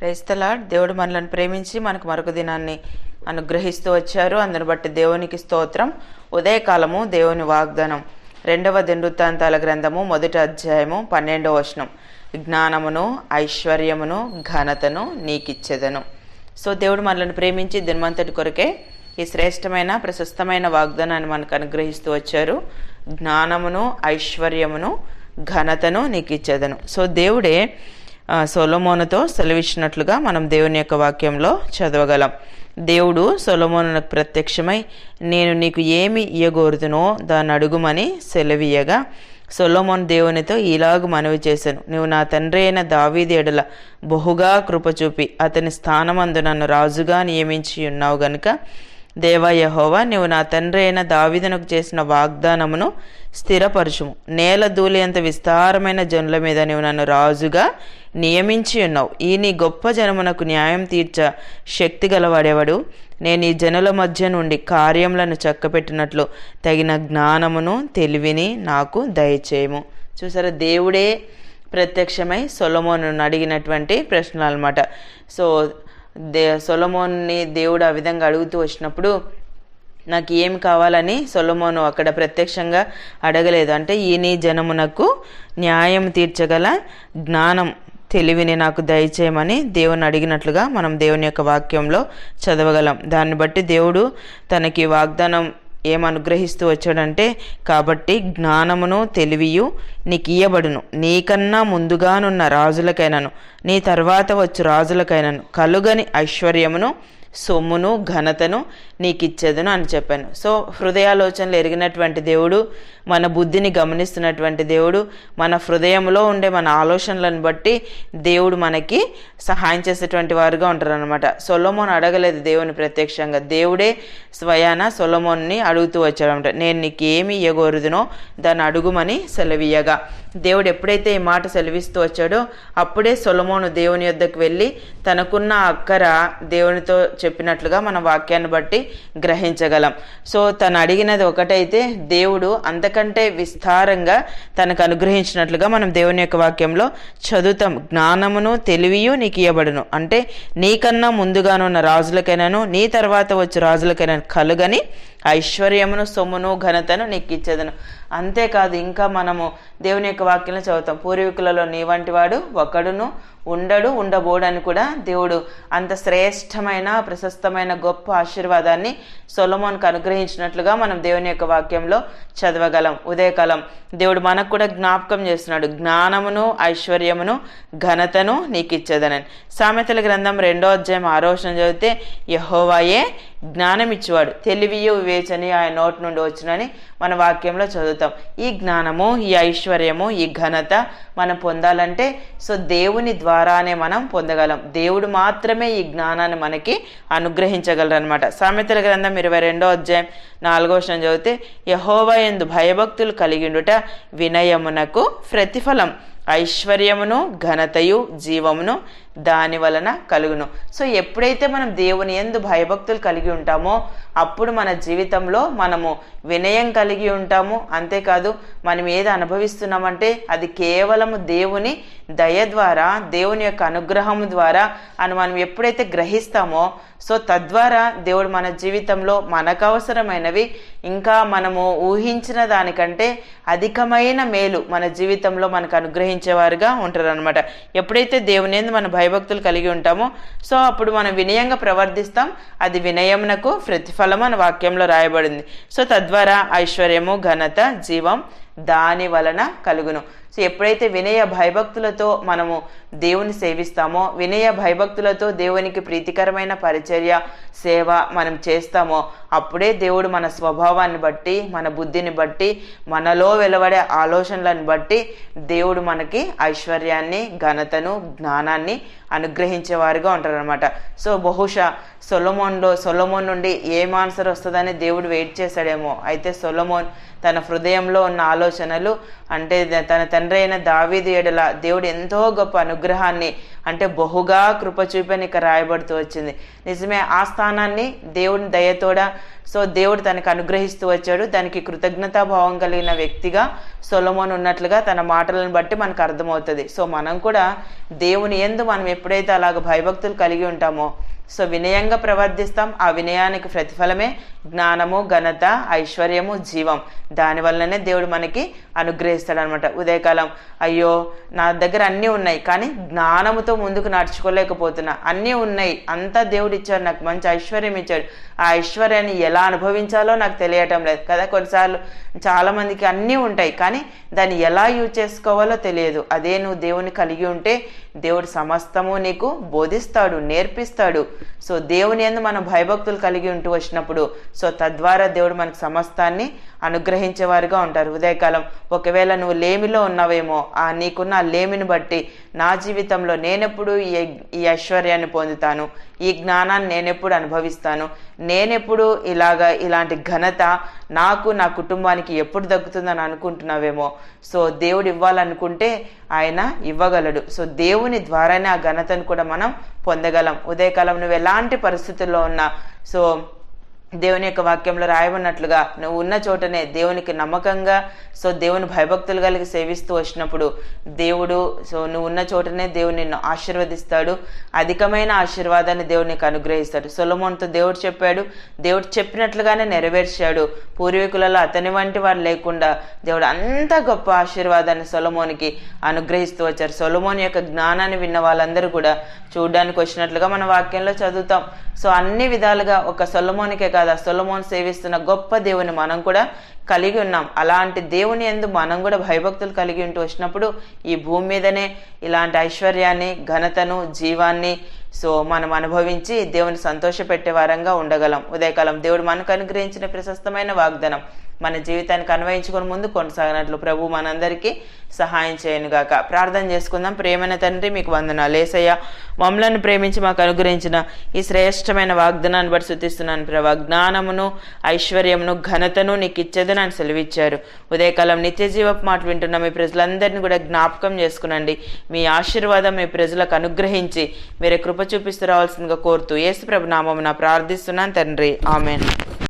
ప్రైస్తలా దేవుడు మనలను ప్రేమించి మనకు మరొక దినాన్ని అనుగ్రహిస్తూ వచ్చారు. అందును బట్టి దేవునికి స్తోత్రం. ఉదయకాలము దేవుని వాగ్దానం. రెండవ దినవృత్తాంతాల గ్రంథము మొదటి అధ్యాయము పన్నెండవ వచనం. జ్ఞానమును ఐశ్వర్యమును ఘనతను నీకిచ్చేదను. సో దేవుడు మనల్ని ప్రేమించి దినమంతటి కొరకే ఈ శ్రేష్టమైన ప్రశస్తమైన వాగ్దానాన్ని మనకు అనుగ్రహిస్తూ వచ్చారు. జ్ఞానమును ఐశ్వర్యమును ఘనతను నీకు ఇచ్చేదను సో దేవుడే సొలమోనుతో సెలవిచ్చినట్లుగా మనం దేవుని యొక్క వాక్యంలో చదవగలం. దేవుడు సొలమోనునకు ప్రత్యక్షమై నేను నీకు ఏమి ఇయ్యగోరుదునో దాన్ని అడుగుమని సెలవీయగా సొలొమోన్ దేవునితో ఇలాగ మనవి చేశాను. నువ్వు నా తండ్రి అయిన దావీది ఎడల బహుగా కృప చూపి అతని స్థానమందు నన్ను రాజుగా నియమించి ఉన్నావు గనుక దేవయహోవా నీవు నా తండ్రి అయిన దావిదనకు చేసిన వాగ్దానమును స్థిరపరచుము. నేల దూలేంత విస్తారమైన జనుల మీద నీవు నన్ను రాజుగా నియమించి ఉన్నావు. ఈ నీ గొప్ప జనమునకు న్యాయం తీర్చ శక్తి గలవాడేవాడు? నేను ఈ జనుల మధ్య నుండి కార్యములను చక్కపెట్టినట్లు తగిన జ్ఞానమును తెలివిని నాకు దయచేయము. చూసారా దేవుడే ప్రత్యక్షమై సొలమోను అడిగినటువంటి ప్రశ్నలు అనమాట సో దే సొలమోన్ని దేవుడు ఆ విధంగా అడుగుతూ వచ్చినప్పుడు నాకు ఏం కావాలని సొలమోను అక్కడ ప్రత్యక్షంగా అడగలేదు. అంటే ఈ నీ జనమునకు న్యాయం తీర్చగల జ్ఞానం తెలివిని నాకు దయచేయమని దేవుని అడిగినట్లుగా మనం దేవుని యొక్క వాక్యంలో చదవగలం. దాన్ని బట్టి దేవుడు తనకి వాగ్దానం ఏమనుగ్రహిస్తూ వచ్చాడంటే కాబట్టి జ్ఞానమును తెలివియు నీకియబడును నీకన్నా ముందుగానున్న రాజులకైనను. నీ తర్వాత వచ్చు రాజులకైనను. కలుగని ఐశ్వర్యమును సొమ్మును ఘనతను నీకు ఇచ్చేదను అని చెప్పాను. సో హృదయాలోచనలు ఎరిగినటువంటి దేవుడు మన బుద్ధిని గమనిస్తున్నటువంటి దేవుడు మన హృదయంలో ఉండే మన ఆలోచనలను బట్టి దేవుడు మనకి సహాయం చేసేటువంటి వారుగా ఉంటారు అనమాట సొలమోన్ అడగలేదు దేవుని ప్రత్యక్షంగా. దేవుడే స్వయాన సొలమోన్ని అడుగుతూ వచ్చాడనమాట నేను నీకు ఏమి ఇయ్యగోరుదునో దాన్ని అడుగుమని సెలవీయగా దేవుడు ఎప్పుడైతే ఈ మాట సెలవిస్తూ వచ్చాడో అప్పుడే సొలమోను దేవుని యొద్దకు వెళ్ళి తనకున్న అక్కర దేవునితో చెప్పినట్లుగా మన వాక్యాన్ని బట్టి గ్రహించగలం. సో తను అడిగినది ఒకటైతే దేవుడు అంతకంటే విస్తారంగా తనకు అనుగ్రహించినట్లుగా మనం దేవుని యొక్క వాక్యంలో చదువుతాం. జ్ఞానమును తెలివియు నీకు ఇవ్వబడును అంటే నీకన్నా ముందుగానున్న రాజులకైనాను నీ తర్వాత వచ్చి రాజులకైనా కలుగని ఐశ్వర్యమును సొమ్మును ఘనతను నీకు ఇచ్చేదను. అంతేకాదు ఇంకా మనము దేవుని యొక్క వాక్యం చదువుతాం. పూర్వీకులలో నీ వంటి వాడు ఒకడును ఉండడు ఉండబోడని కూడా దేవుడు అంత శ్రేష్టమైన ప్రశస్తమైన గొప్ప ఆశీర్వాదాన్ని సొలమోన్కు అనుగ్రహించినట్లుగా మనం దేవుని యొక్క వాక్యంలో చదవగలం. ఉదయకాలం దేవుడు మనకు కూడా జ్ఞాపకం చేస్తున్నాడు. జ్ఞానమును ఐశ్వర్యమును ఘనతను నీకు ఇచ్చేదనని. సామెతల గ్రంథం రెండో అధ్యాయం ఆరోచన చదివితే యహోవాయే జ్ఞానం ఇచ్చేవాడు. తెలివియు వివేచని ఆయన నోటి నుండి వచ్చినని మన వాక్యంలో చదువుతాం. ఈ జ్ఞానము ఈ ఐశ్వర్యము ఈ ఘనత మనం పొందాలంటే సో దేవుని ద్వారా ద్వారానే మనం పొందగలం. దేవుడు మాత్రమే ఈ జ్ఞానాన్ని మనకి అనుగ్రహించగలరు అనమాట సామెతల గ్రంథం ఇరవై రెండో అధ్యాయం నాలుగో వచనం చదివితే యహోవా ఎందు భయభక్తులు కలిగిండుట వినయమునకు ప్రతిఫలం. ఐశ్వర్యమును ఘనతయు జీవమును దాని వలన కలుగును. సో ఎప్పుడైతే మనం దేవుని ఎందు భయభక్తులు కలిగి ఉంటామో అప్పుడు మన జీవితంలో మనము వినయం కలిగి ఉంటాము. అంతేకాదు మనం ఏది అనుభవిస్తున్నామంటే అది కేవలము దేవుని దయ ద్వారా దేవుని యొక్క అనుగ్రహం ద్వారా అని మనం ఎప్పుడైతే గ్రహిస్తామో సో తద్వారా దేవుడు మన జీవితంలో మనకు అవసరమైనవి ఇంకా మనము ఊహించిన దానికంటే అధికమైన మేలు మన జీవితంలో మనకు అనుగ్రహించ అనుభవించేవారుగా ఉంటారనమాట ఎప్పుడైతే దేవుని మన భయభక్తులు కలిగి ఉంటామో సో అప్పుడు మనం వినయంగా ప్రవర్తిస్తాం అది వినయమునకు ప్రతిఫలం అని వాక్యంలో రాయబడింది. సో తద్వారా ఐశ్వర్యము ఘనత జీవం దాని వలన కలుగును. సో ఎప్పుడైతే వినయ భయభక్తులతో మనము దేవుని సేవిస్తామో వినయ భయభక్తులతో దేవునికి ప్రీతికరమైన పరిచర్య సేవ మనం చేస్తామో అప్పుడే దేవుడు మన స్వభావాన్ని బట్టి మన బుద్ధిని బట్టి మనలో వెలువడే ఆలోచనలను బట్టి దేవుడు మనకి ఐశ్వర్యాన్ని ఘనతను జ్ఞానాన్ని అనుగ్రహించేవారుగా ఉంటారనమాట సో బహుశా సొలమోన్లో సొలమోన్ నుండి ఏం ఆన్సర్ వస్తుందని దేవుడు వెయిట్ చేశాడేమో. అయితే సొలమోన్ తన హృదయంలో ఉన్న ఆలోచనలు అంటే తన తండ్రి అయిన దావీది ఎడల దేవుడు ఎంతో గొప్ప అనుగ్రహాన్ని అంటే బహుగా కృప చూపని ఇక రాయబడుతూ వచ్చింది. నిజమే ఆ స్థానాన్ని దేవుని దయతోడ సో దేవుడు తనకు అనుగ్రహిస్తూ వచ్చాడు. దానికి కృతజ్ఞతాభావం కలిగిన వ్యక్తిగా సొలమోన్ ఉన్నట్లుగా తన మాటలను బట్టి మనకు అర్థమవుతుంది. సో మనం కూడా దేవుని ఎందు మనం ఎప్పుడైతే అలాగ భయభక్తులు కలిగి ఉంటామో సో వినయంగా ప్రవర్తిస్తాం ఆ వినయానికి ప్రతిఫలమే జ్ఞానము ఘనత ఐశ్వర్యము జీవం. దాని వల్లనే దేవుడు మనకి అనుగ్రహిస్తాడు అనమాట ఉదయకాలం అయ్యో నా దగ్గర అన్నీ ఉన్నాయి కానీ జ్ఞానముతో ముందుకు నడుచుకోలేకపోతున్నా. అన్నీ ఉన్నాయి. అంతా దేవుడు ఇచ్చాడు నాకు మంచి ఐశ్వర్యం ఇచ్చాడు. ఆ ఐశ్వర్యాన్ని ఎలా అనుభవించాలో నాకు తెలియటం లేదు. కదా కొన్నిసార్లు చాలామందికి అన్నీ ఉంటాయి కానీ దాన్ని ఎలా యూజ్ చేసుకోవాలో తెలియదు. అదే నువ్వు దేవుని కలిగి ఉంటే దేవుడు సమస్తము నీకు బోధిస్తాడు నేర్పిస్తాడు. సో దేవుని ఎందు మనం భయభక్తులు కలిగి ఉంటూ వచ్చినప్పుడు సో తద్వారా దేవుడు మనకు సమస్తాన్ని అనుగ్రహించేవారుగా ఉంటారు. ఉదయకాలం ఒకవేళ నువ్వు లేమిలో ఉన్నావేమో ఆ నీకున్న లేమిని బట్టి నా జీవితంలో నేనెప్పుడు ఈ ఈ ఐశ్వర్యాన్ని పొందుతాను. ఈ జ్ఞానాన్ని నేనెప్పుడు అనుభవిస్తాను. నేనెప్పుడు ఇలాగ ఇలాంటి ఘనత నాకు నా కుటుంబానికి ఎప్పుడు దక్కుతుందని అనుకుంటున్నావేమో. సో దేవుడు ఇవ్వాలనుకుంటే ఆయన ఇవ్వగలడు. సో దేవుని ద్వారానే ఆ ఘనతను కూడా మనం పొందగలం. ఉదయకాలం నువ్వు ఎలాంటి పరిస్థితుల్లో ఉన్నా సో దేవుని యొక్క వాక్యంలో రాయబడినట్లుగా నువ్వు ఉన్న చోటనే దేవునికి నమ్మకంగా సో దేవుని భయభక్తులు కలిగి సేవిస్తూ వచ్చినప్పుడు దేవుడు సో నువ్వు ఉన్న చోటనే దేవుడు నిన్ను ఆశీర్వదిస్తాడు అధికమైన ఆశీర్వాదాన్ని దేవుడు నీకు అనుగ్రహిస్తాడు. సొలమోన్తో దేవుడు చెప్పాడు దేవుడు చెప్పినట్లుగానే నెరవేర్చాడు. పూర్వీకులలో అతని వంటి వారు లేకుండా దేవుడు అంత గొప్ప ఆశీర్వాదాన్ని సొలమోనికి అనుగ్రహిస్తూ వచ్చారు. సొలమోని యొక్క జ్ఞానాన్ని విన్న వాళ్ళందరూ కూడా చూడడానికి వచ్చినట్లుగా మన వాక్యంలో చదువుతాం. సో అన్ని విధాలుగా ఒక సొలమోనికి కదా? సొలమోన్ సేవిస్తున్న గొప్ప దేవుని మనం కూడా కలిగి ఉన్నాం. అలాంటి దేవుని ఎందు మనం కూడా భయభక్తులు కలిగి ఉంటూ వచ్చినప్పుడు ఈ భూమి మీదనే ఇలాంటి ఐశ్వర్యాన్ని ఘనతను జీవాన్ని సో మనం అనుభవించి దేవుని సంతోషపెట్టే వారంగా ఉండగలం. ఉదయకాలం దేవుడు మనకు అనుగ్రహించిన ప్రశస్తమైన వాగ్దానం. మన జీవితానికి అన్వయించుకుని ముందు కొనసాగినట్లు ప్రభు మనందరికీ సహాయం చేయను గాక. ప్రార్థన చేసుకుందాం. ప్రేమైన తండ్రి మీకు వందనాలు. ఏసయ్య మమ్మలను ప్రేమించి మాకు అనుగ్రహించిన ఈ శ్రేష్టమైన వాగ్దానాన్ని బట్టి శుద్ధిస్తున్నాను ప్రభా. జ్ఞానమును ఐశ్వర్యమును ఘనతను నీకు ఇచ్చేదని అని సెలవిచ్చారు. ఉదయకాలం నిత్య జీవపు మాట వింటున్న. మీ ప్రజలందరినీ కూడా జ్ఞాపకం చేసుకునండి. మీ ఆశీర్వాదం మీ ప్రజలకు అనుగ్రహించి మీరే కృప చూపిస్తూ రావాల్సిందిగా కోరుతూ యేసు ప్రభు నామమున ప్రార్థిస్తున్నాను తండ్రి. ఆమెన్.